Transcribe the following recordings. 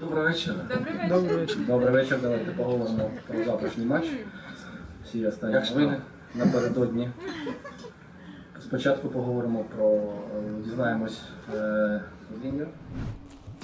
Добрий вечір. Добрий вечір. Добрий вечір. Давайте поговоримо про завтрашній матч. Всі останні новини напередодні. Спочатку поговоримо про е, дізнаємось е, лінію.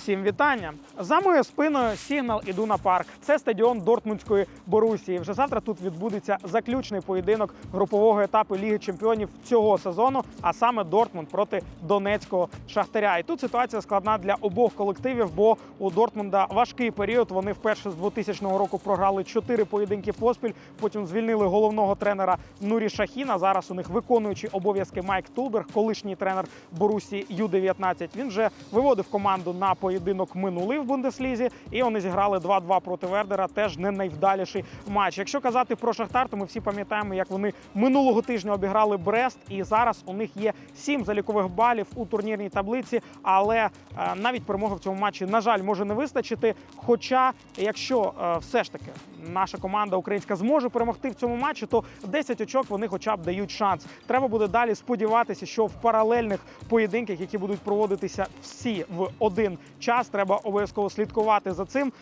Всім вітання. За моєю спиною Сігнал Ідуна Парк. Це стадіон Дортмундської Борусії. Вже завтра тут відбудеться заключний поєдинок групового етапу Ліги Чемпіонів цього сезону, а саме Дортмунд проти Донецького Шахтаря. І тут ситуація складна для обох колективів, бо у Дортмунда важкий період. Вони вперше з 2000 року програли чотири поєдинки поспіль. Потім звільнили головного тренера Нурі Шахіна. Зараз у них виконуючий обов'язки Майк Тулберг, колишній тренер Борусі Ю-19. Він вже виводив команду на поєдинок минулий в Бундеслізі, і вони зіграли 2-2 проти Вердера. Теж не найвдаліший матч. Якщо казати про Шахтар, то ми всі пам'ятаємо, як вони минулого тижня обіграли Брест, і зараз у них є сім залікових балів у турнірній таблиці. Але е, навіть перемоги в цьому матчі, на жаль, може не вистачити. Хоча, якщо е, все ж таки наша команда українська зможе перемогти в цьому матчі, то 10 очок вони хоча б дають шанс. Треба буде далі сподіватися, що в паралельних поєдинках, які будуть проводитися всі в один час, треба обов'язково слідкувати за цим.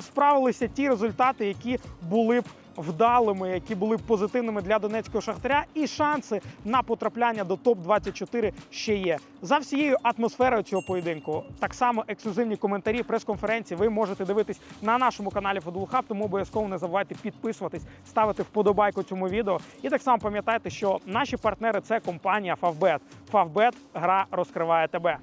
Справилися ті результати, які були б. Вдалими, які були позитивними для донецького шахтаря, і шанси на потрапляння до топ 24 ще є. За всією атмосферою цього поєдинку, так само ексклюзивні коментарі, прес-конференції ви можете дивитись на нашому каналі Хаб, тому обов'язково не забувайте підписуватись, ставити вподобайку цьому відео. І так само пам'ятайте, що наші партнери це компанія Favbet. Favbet – гра розкриває тебе.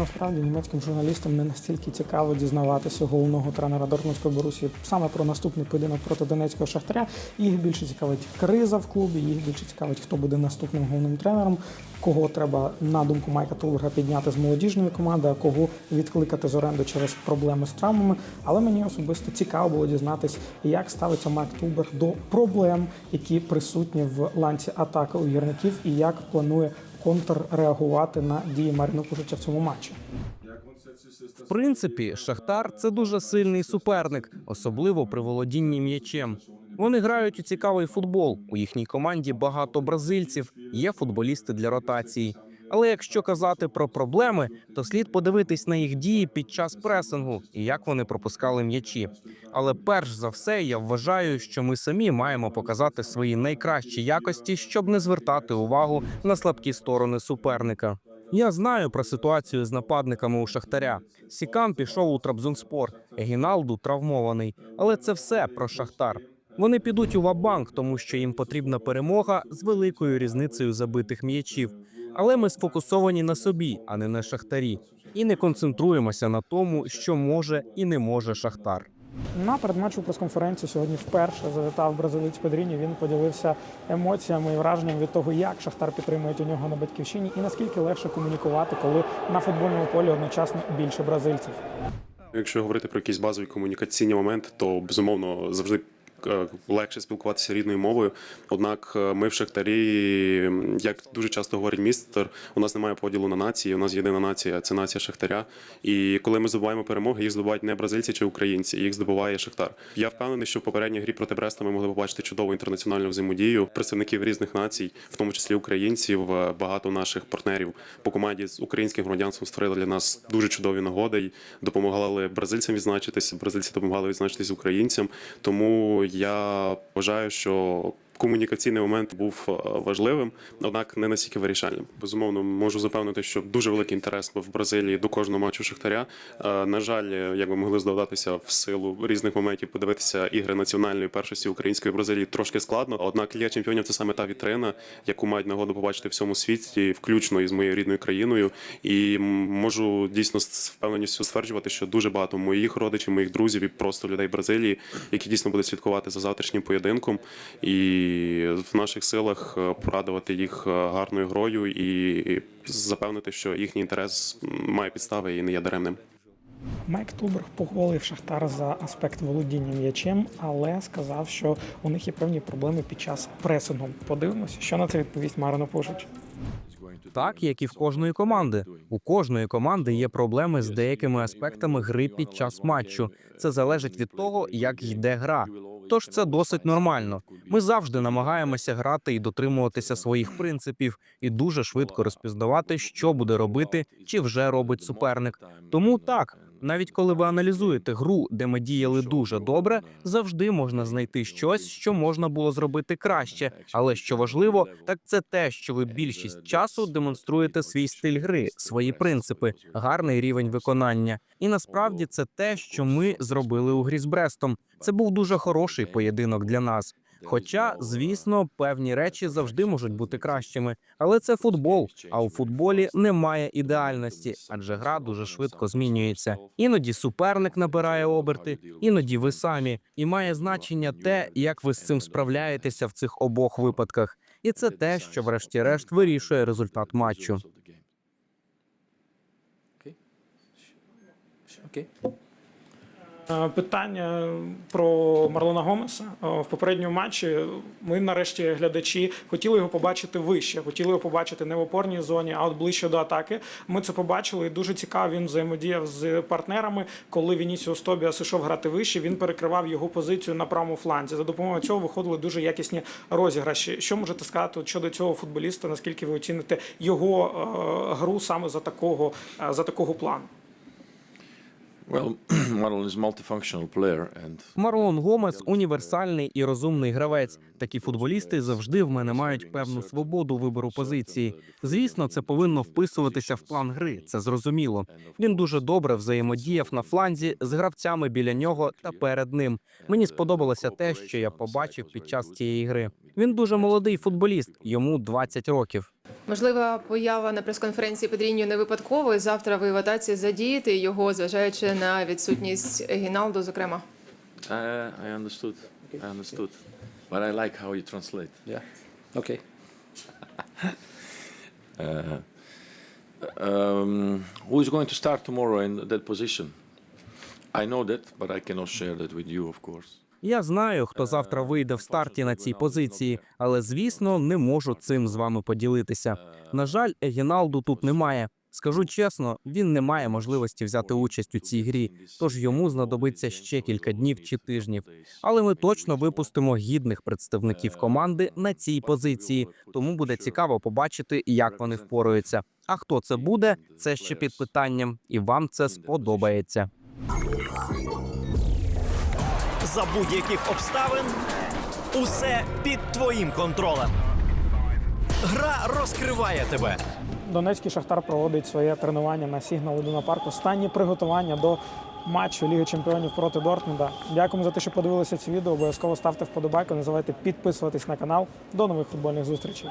Насправді німецьким журналістам не настільки цікаво дізнаватися головного тренера Дортмундської Борусі саме про наступний поєдинок проти Донецького Шахтаря. Їх більше цікавить криза в клубі, їх більше цікавить, хто буде наступним головним тренером, кого треба, на думку Майка Тулберга, підняти з молодіжної команди, а кого відкликати з оренди через проблеми з травмами. Але мені особисто цікаво було дізнатись, як ставиться Майк Тулберг до проблем, які присутні в ланці атаки у гірників, і як планує контрреагувати на дії Маріна Кужича в цьому матчі. В принципі, Шахтар це дуже сильний суперник, особливо при володінні м'ячем. Вони грають у цікавий футбол. У їхній команді багато бразильців, є футболісти для ротації. Але якщо казати про проблеми, то слід подивитись на їх дії під час пресингу і як вони пропускали м'ячі. Але перш за все, я вважаю, що ми самі маємо показати свої найкращі якості, щоб не звертати увагу на слабкі сторони суперника. Я знаю про ситуацію з нападниками у Шахтаря. Сікан пішов у Трабзонспор, Егіналду травмований. Але це все про Шахтар. Вони підуть у Вабанк, тому що їм потрібна перемога з великою різницею забитих м'ячів. Але ми сфокусовані на собі, а не на шахтарі, і не концентруємося на тому, що може і не може Шахтар. На передматчу прес-конференції сьогодні вперше завітав бразилець Педріні. Він поділився емоціями і враженням від того, як Шахтар підтримують у нього на батьківщині, і наскільки легше комунікувати, коли на футбольному полі одночасно більше бразильців. Якщо говорити про якісь базові комунікаційні моменти, то безумовно завжди легше спілкуватися рідною мовою. Однак е, ми в Шахтарі, як дуже часто говорить містер, у нас немає поділу на нації. У нас єдина нація це нація Шахтаря. І коли ми здобуваємо перемоги, їх здобувають не бразильці чи українці, їх здобуває Шахтар. Я впевнений, що в попередній грі проти Бреста ми могли побачити чудову інтернаціональну взаємодію представників різних націй, в тому числі українців. Е, Багато наших партнерів по команді з українським громадянством створили для нас дуже чудові нагоди і допомагали бразильцям відзначитися. Бразильці допомагали відзначитись українцям. Тому я вважаю, що комунікаційний момент був е, важливим, однак не настільки вирішальним. Безумовно, можу запевнити, що дуже великий інтерес в Бразилії до кожного матчу Шахтаря. Е, На жаль, як ви могли здогадатися, в силу різних моментів подивитися ігри національної першості української Бразилії трошки складно. Однак Ліга чемпіонів це саме та вітрина, яку мають нагоду побачити в всьому світі, включно із моєю рідною країною. І можу дійсно з впевненістю стверджувати, що дуже багато моїх родичів, моїх друзів і просто людей Бразилії, які дійсно будуть слідкувати за завтрашнім поєдинком. І в наших силах е, порадувати їх е, гарною грою і запевнити, що їхній інтерес має підстави і не є даремним. Майк Тулберг похвалив Шахтар за аспект володіння м'ячем, але сказав, що у них є певні проблеми під час пресингу. Подивимося, що на це відповість Марина Пушич. так як і в кожної команди. У кожної команди є проблеми з деякими аспектами гри під час матчу. Це залежить від того, як йде гра. Тож це досить нормально. Ми завжди намагаємося грати і дотримуватися своїх принципів, і дуже швидко розпізнавати, що буде робити чи вже робить суперник. Тому так, навіть коли ви аналізуєте гру, де ми діяли дуже добре, завжди можна знайти щось, що можна було зробити краще. Але що важливо, так це те, що ви більшість часу демонструєте свій стиль гри, свої принципи, гарний рівень виконання. І насправді це те, що ми зробили у грі з Брестом. Це був дуже хороший поєдинок для нас. Хоча, звісно, певні речі завжди можуть бути кращими, але це футбол. А у футболі немає ідеальності, адже гра дуже швидко змінюється. Іноді суперник набирає оберти, іноді ви самі, і має значення те, як ви з цим справляєтеся в цих обох випадках. І це те, що, врешті-решт, вирішує результат матчу. Е, Питання про Марлона Гомеса Е, в попередньому матчі. Ми, нарешті, глядачі, хотіли його побачити вище, хотіли його побачити не в опорній зоні, а от ближче до атаки. Ми це побачили. і Дуже цікаво. Він взаємодіяв з партнерами. Коли Вінісіус Тобіас ішов грати вище, він перекривав його позицію на правому фланзі. За допомогою цього виходили дуже якісні розіграші. Що можете сказати щодо цього футболіста? Наскільки ви оціните його е, гру саме за такого е, за такого плану? Марлон Гомес універсальний і розумний гравець. Такі футболісти завжди в мене мають певну свободу вибору позиції. Звісно, це повинно вписуватися в план гри. Це зрозуміло. Він дуже добре взаємодіяв на фланзі з гравцями біля нього та перед ним. Мені сподобалося те, що я побачив під час цієї гри. Він дуже молодий футболіст, йому 20 років. Можлива поява на прес-конференції Педріньо не випадково. і Завтра ви в атаці задієте його, зважаючи на відсутність Гіналду, зокрема. I, I understood. I understood. But I like how you translate. Yeah. Окей. Um, who is going to start tomorrow in that position? I know that, but I cannot share that with you, of course. Я знаю, хто завтра вийде в старті на цій позиції, але звісно не можу цим з вами поділитися. На жаль, Егіналду тут немає. Скажу чесно, він не має можливості взяти участь у цій грі, тож йому знадобиться ще кілька днів чи тижнів. Але ми точно випустимо гідних представників команди на цій позиції. Тому буде цікаво побачити, як вони впораються. А хто це буде, це ще під питанням, і вам це сподобається. За будь-яких обставин усе під твоїм контролем. Гра розкриває тебе. Донецький Шахтар проводить своє тренування на Сігнал Ідуна Парк. Останні приготування до матчу Ліги Чемпіонів проти Дортмунда. Дякуємо за те, що подивилися це відео. Обов'язково ставте вподобайку. Не забувайте підписуватись на канал. До нових футбольних зустрічей.